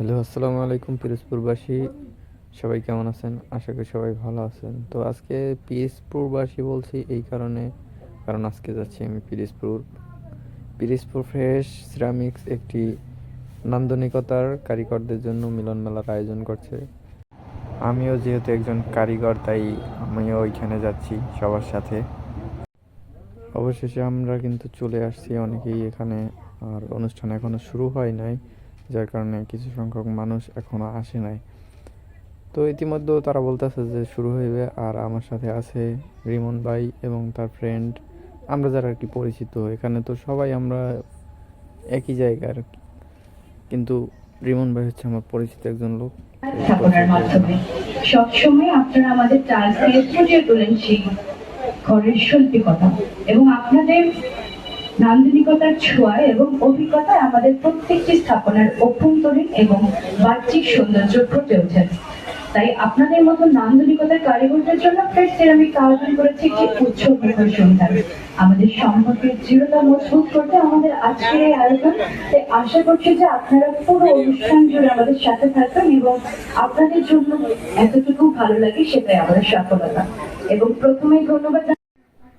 Hello, আসসালামু আলাইকুম পিরোজপুরবাসী। সবাই কেমন আছেন? আশা করি সবাই ভালো আছেন। তো আজকে পিরোজপুরবাসী বলছি এই কারণে, কারণ আজকে যাচ্ছি আমি পিরোজপুর। পিরোজপুর ফ্রেশ সিরামিক্স একটি নান্দনিকতার কারিগরদের জন্য মিলন মেলার আয়োজন করছে। আমিও যেহেতু একজন কারিগর, তাই আমিও ওইখানে যাচ্ছি সবার সাথে। অবশেষে আমরা কিন্তু চলে আসছি অনেকেই এখানে। আর অনুষ্ঠান এখনও শুরু হয় নাই। যার কারণে কিছু সংখ্যক মানুষ এখনও আসে নাই। তো ইতিমধ্যেও তারা বলতেছে যে শুরু হইবে আর আমার সাথে আছে রিমন ভাই এবং তার ফ্রেন্ড আমরা যারা আর কি পরিচিত, এখানে তো সবাই আমরা একই জায়গার কিন্তু রিমন ভাই হচ্ছে আমার পরিচিত একজন লোক। সবসময় আপনারা আমাদের ফুটিয়ে তোলেন সেই ঘরের শৈল্পিকতা। এবং আপনাদের নান্দনিকতার ছোঁয়া এবং অভিজ্ঞতায় আমাদের প্রত্যেকটি স্থাপনার অভ্যন্তরীণ এবং বাহ্যিক সৌন্দর্য ফুটে ওঠে। তাই আপনাদের মতো নান্দনিকতার কারিগরদের জন্য ফ্রেশ সিরামিক আয়োজন করেছে একটি উৎসব সন্ধান। আমাদের সম্পর্কের দৃঢ়তা মজবুত করতে আমাদের আজকের এই আয়োজন। তাই আশা করছি যে আপনারা পুরো অনুষ্ঠান জুড়ে আমাদের সাথে থাকবেন এবং আপনাদের জন্য এতটুকু ভালো লাগে সেটাই আমাদের সফলতা। এবং প্রথমেই ধন্যবাদ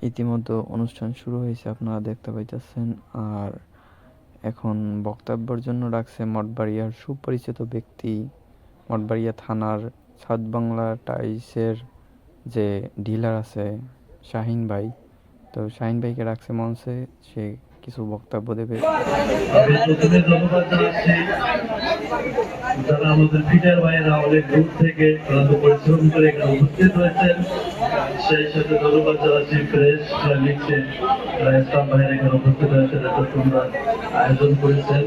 ইতিমধ্যে অনুষ্ঠান শুরু হয়েছে, আপনারা দেখতে পাইতেছেন। আর এখন বক্তব্যের জন্য ডাকছে মঠবাড়িয়ার সুপরিচিত ব্যক্তি, মঠবাড়িয়া থানার সাউথ বাংলা টাইসের যে ডিলার আছে শাহিন ভাই। তো শাহিন ভাইকে ডাকছে মঞ্চে, সে কিছু বক্তব্য দেবে। যারা আমাদের ফিটার ভাইয়েরা অনেক দূর থেকে পরিশ্রম করে এখানে উপস্থিত হয়েছেন। সেই সাথে ধন্যবাদ জানাচ্ছি লিখছে স্টাফ ভাইয়েরা এখানে উপস্থিত আয়োজন করেছেন।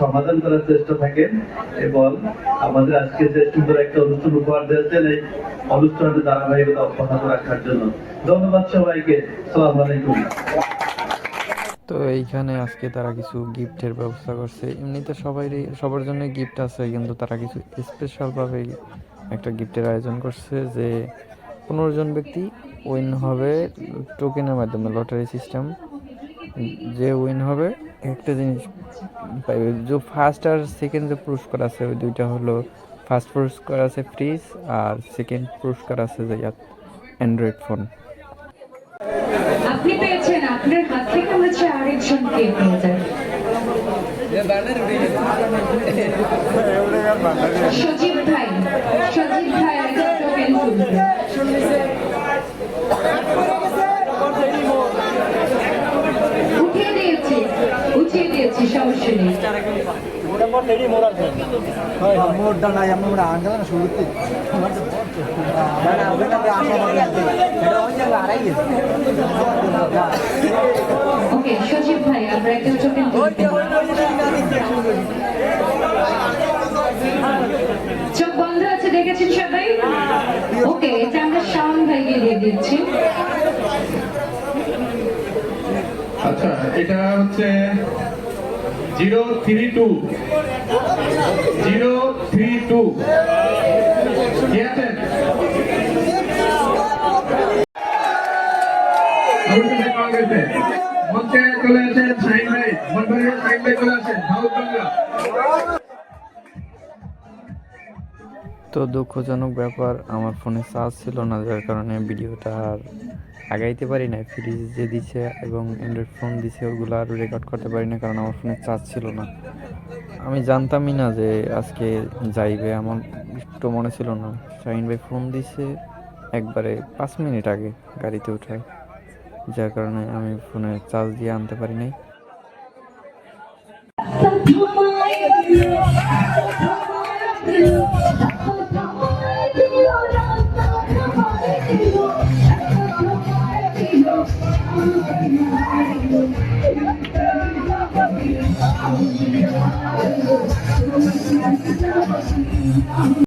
সমাধান করার চেষ্টা থাকেন এবং আমাদের আজকে যে সুন্দর একটা অনুষ্ঠান উপহার দিয়েছেন এই অনুষ্ঠানের ধারাবাহিকতা অব্যাহত রাখার জন্য। ধন্যবাদ সবাইকে। সালাম আলাইকুম। তো এইখানে আজকে তারা কিছু গিফটের ব্যবস্থা করছে। এমনিতে সবারই সবার জন্য গিফট আছে, কিন্তু তারা কিছু স্পেশালভাবে একটা গিফটের আয়োজন করছে যে পনেরো জন ব্যক্তি উইন হবে টোকেনের মাধ্যমে লটারি সিস্টেম যে উইন হবে, একটা জিনিস পাইবে। যে ফার্স্ট আর সেকেন্ড যে পুরস্কার আছে, ওই দুইটা হলো ফার্স্ট পুরস্কার আছে ফ্রিজ আর সেকেন্ড পুরস্কার আছে যে অ্যান্ড্রয়েড ফোন আপনি পেয়েছেন আপনার হাত থেকে আমরা চাই আরেকজনকে পেয়ে যাই সজীব ভাই সজীব ভাই একটা টোকেন উঠিয়ে দিয়েছি উঠিয়ে দিয়েছি সমস্যা নেই। মোড়টা নাই আমরা আঙ্গাল না শুরুতে। ওকে সজীব ভাই আমরা একটা তুলতে চোখ বন্ধ আছে দেখেছেন সবাই? ওকে এটা আমরা শাওন ভাইকে দিয়ে দিচ্ছি। আচ্ছা এটা হচ্ছে zero three two. Zero three two. কি আছেন মঞ্চে চলে আসেন ভাই ভাই চলে আসেন বাংলা তো দুঃখজনক ব্যাপার, আমার ফোনে চার্জ ছিল না, যার কারণে ভিডিওটা আর আগাইতে পারি না ফ্রিজ যে দিছে এবং অ্যান্ড্রয়েড ফোন দিছে, ওগুলো আর রেকর্ড করতে পারি না কারণ আমার ফোনে চার্জ ছিল না। আমি জানতামই না যে আজকে যাইবে আমার একটু মনে ছিল না। শাহিন ভাই ফোন দিছে একবারে পাঁচ মিনিট আগে গাড়িতে উঠায়। যার কারণে আমি ফোনে চার্জ দিয়ে আনতে পারি নাই।